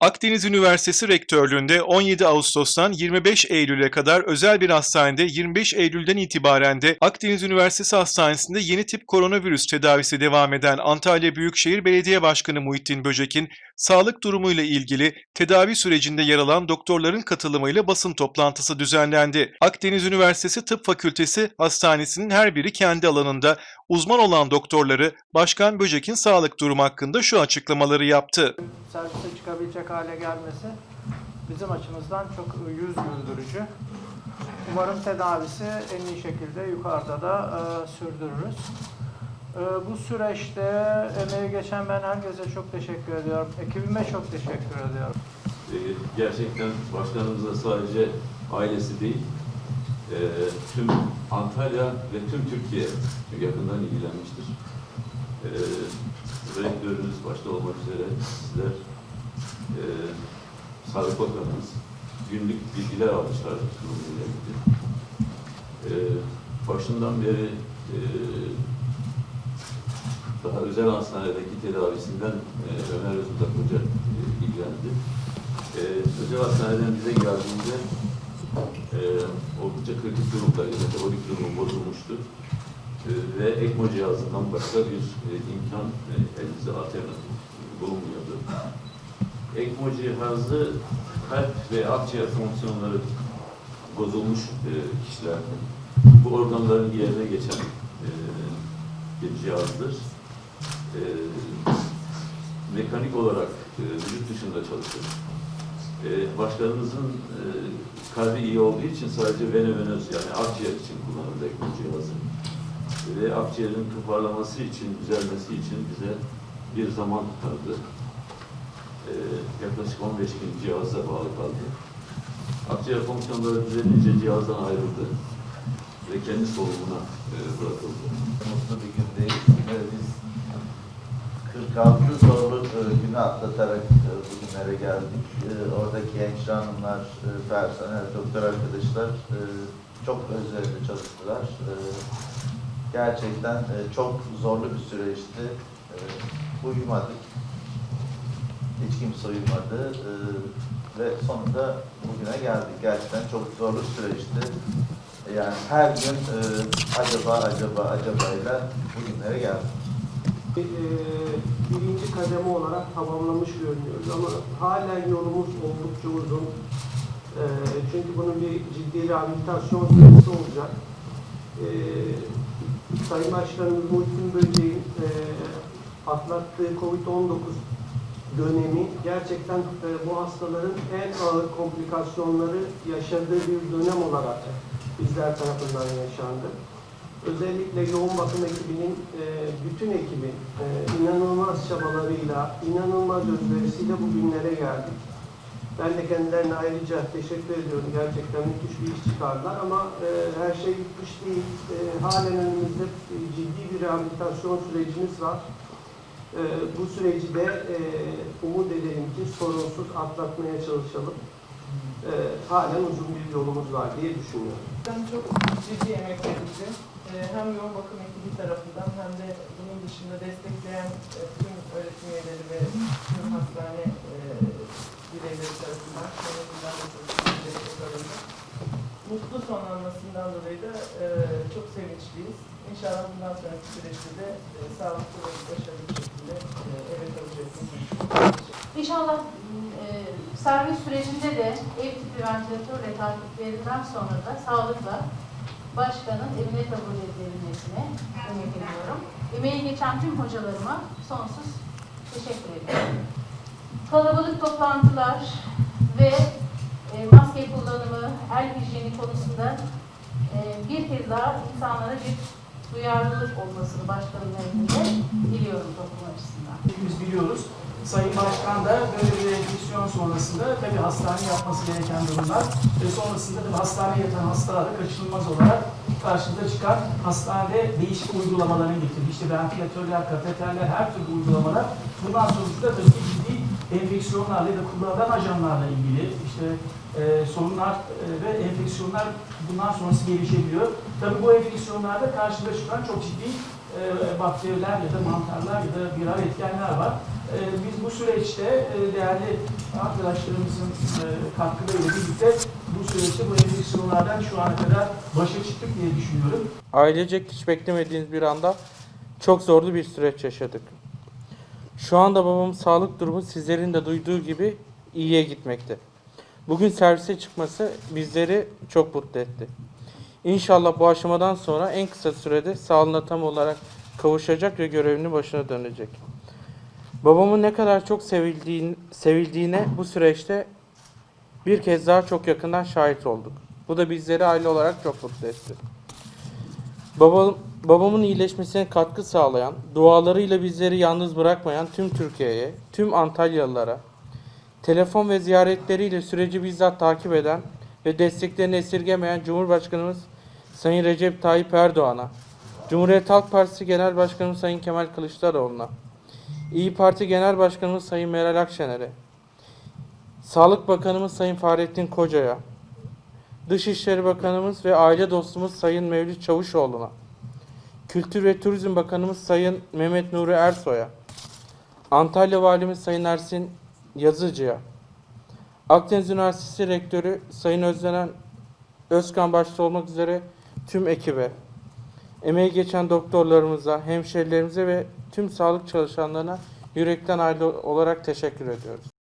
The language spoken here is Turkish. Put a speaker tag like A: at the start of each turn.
A: Akdeniz Üniversitesi Rektörlüğünde 17 Ağustos'tan 25 Eylül'e kadar özel bir hastanede 25 Eylül'den itibaren de Akdeniz Üniversitesi Hastanesi'nde yeni tip koronavirüs tedavisi devam eden Antalya Büyükşehir Belediye Başkanı Muhittin Böcek'in sağlık durumuyla ilgili tedavi sürecinde yer alan doktorların katılımıyla basın toplantısı düzenlendi. Akdeniz Üniversitesi Tıp Fakültesi Hastanesi'nin her biri kendi alanında uzman olan doktorları Başkan Böcek'in sağlık durumu hakkında şu açıklamaları yaptı.
B: servise çıkabilecek hale gelmesi bizim açımızdan çok yüz güldürücü. Umarım tedavisi en iyi şekilde yukarıda da e, sürdürürüz. E, bu süreçte emeği geçen ben herkese çok teşekkür ediyorum. Ekibime çok teşekkür ediyorum.
C: Ee, gerçekten başkanımıza sadece ailesi değil, e, tüm Antalya ve tüm Türkiye çok yakından ilgilenmiştir. E, rektörünüz başta olmak üzere sizler, e, Sağlık Bakanımız günlük bilgiler almışlar durumuyla ilgili. E, başından beri e, daha özel hastanedeki tedavisinden e, Ömer Özbudak Hoca e, ilgilendi. Ee, özel hastaneden bize geldiğinde e, oldukça kritik durumdaydı. Metabolik durumu bozulmuştu. E, ve ECMO cihazından başka bir e, imkan e, elimizde alternatif. ECMO cihazı kalp ve akciğer fonksiyonları bozulmuş e, kişilerde bu organların yerine geçen e, bir cihazdır. E, mekanik olarak e, dışında çalışır. Ee, başkanımızın e, kalbi iyi olduğu için sadece venevenöz yani akciğer için kullanıldı ECMO cihazı. Ve akciğerin toparlaması için, düzelmesi için bize bir zaman tanıdı. Ee, yaklaşık 15 gün cihaza bağlı kaldı. Akciğer fonksiyonları düzelince cihazdan ayrıldı ve kendi solumuna e, bırakıldı.
D: mutlu bir gündeyiz. Biz 46 zorlu e, günü atlatarak e, bugünlere geldik. E, Oradaki hemşire hanımlar, personel, doktor arkadaşlar çok özverili çalıştılar. Gerçekten çok zorlu bir süreçti. Uyumadık. Hiç kimse uyumadı. E, Ve sonunda bugüne geldik. Gerçekten çok zorlu süreçti. Yani her gün e, acaba acaba acabayla bugünlere geldik.
E: Eee, birinci kademe olarak tamamlamış görünüyoruz ama hala yolumuz oldukça uzun. Eee, çünkü bunun bir ciddi rehabilitasyon süresi olacak. Eee Sayın Başkanımız Muhittin Böceğin eee, atlattığı COVID-19 dönemi gerçekten eee, bu hastaların en ağır komplikasyonları yaşadığı bir dönem olarak bizler tarafından yaşandı özellikle yoğun bakım ekibinin, e, bütün ekibin e, inanılmaz çabalarıyla, inanılmaz özverisiyle bugünlere geldik. Ben de kendilerine ayrıca teşekkür ediyorum. Gerçekten müthiş bir iş çıkardılar ama e, her şey bitmiş değil. E, halen önümüzde e, ciddi bir rehabilitasyon sürecimiz var. E, bu süreci de e, umut edelim ki sorunsuz atlatmaya çalışalım. E, halen uzun bir yolumuz var diye düşünüyorum.
F: Ben çok ciddi emek verildi. Ee, Hem yoğun bakım ekibi tarafından hem de bunun dışında destekleyen e, tüm öğretim üyeleri ve tüm hastane e, bireyleri tarafından sonrasından da Mutlu sonlanmasından dolayı da e, çok sevinçliyiz. İnşallah bundan sonraki süreçte de e, sağlıklı ve başarılı bir şekilde e, eve kalacaksınız.
G: İnşallah e, servis sürecinde de ev tipi ventilatör ve takiplerinden sonra da sağlıkla başkanın evine kabul edilmesine ümit ediyorum. Emeği geçen tüm hocalarıma sonsuz teşekkür ediyorum. Kalabalık toplantılar ve e, maske kullanımı, el hijyeni konusunda e, bir kez daha insanlara bir duyarlılık olmasını başkanın nezdinde diliyorum toplum açısından.
H: Hepimiz biliyoruz. Sayın Başkan da böyle bir enfeksiyon sonrasında tabii hastane yapması gereken durumlar ve sonrasında tabii hastaneye yatan hastalara kaçınılmaz olarak karşımıza çıkan hastanede değişik uygulamaların getirdi. İşte ventilatörler, kateterler, her türlü uygulamalar. Bundan sonuçta tabii ciddi enfeksiyonlarla ya da kullanılan ajanlarla ilgili işte e, sorunlar e, ve enfeksiyonlar bundan sonrası gelişebiliyor. Tabii bu enfeksiyonlarda karşımıza çıkan çok ciddi e, bakteriler ya da mantarlar ya da viral etkenler var. E, biz bu süreçte e, değerli arkadaşlarımızın e, katkılarıyla birlikte bu süreçte bu enfeksiyonlardan şu ana kadar başa çıktık diye düşünüyorum.
I: Ailecek hiç beklemediğiniz bir anda çok zorlu bir süreç yaşadık. Şu anda babamın sağlık durumu sizlerin de duyduğu gibi iyiye gitmekte. Bugün servise çıkması bizleri çok mutlu etti. İnşallah bu aşamadan sonra en kısa sürede sağlığına tam olarak kavuşacak ve görevinin başına dönecek. Babamın ne kadar çok sevildiğin, sevildiğine bu süreçte bir kez daha çok yakından şahit olduk. Bu da bizleri aile olarak çok mutlu etti. Babam, babamın iyileşmesine katkı sağlayan, dualarıyla bizleri yalnız bırakmayan tüm Türkiye'ye, tüm Antalyalılara, telefon ve ziyaretleriyle süreci bizzat takip eden ve desteklerini esirgemeyen Cumhurbaşkanımız Sayın Recep Tayyip Erdoğan'a, Cumhuriyet Halk Partisi Genel Başkanımız Sayın Kemal Kılıçdaroğlu'na, İyi Parti Genel Başkanımız Sayın Meral Akşener'e, Sağlık Bakanımız Sayın Fahrettin Koca'ya, Dışişleri Bakanımız ve aile dostumuz Sayın Mevlüt Çavuşoğlu'na, Kültür ve Turizm Bakanımız Sayın Mehmet Nuri Ersoy'a, Antalya Valimiz Sayın Ersin Yazıcı'ya, Akdeniz Üniversitesi Rektörü Sayın Özlenen Özkan başta olmak üzere tüm ekibe, emeği geçen doktorlarımıza, hemşerilerimize ve tüm sağlık çalışanlarına yürekten aile olarak teşekkür ediyoruz.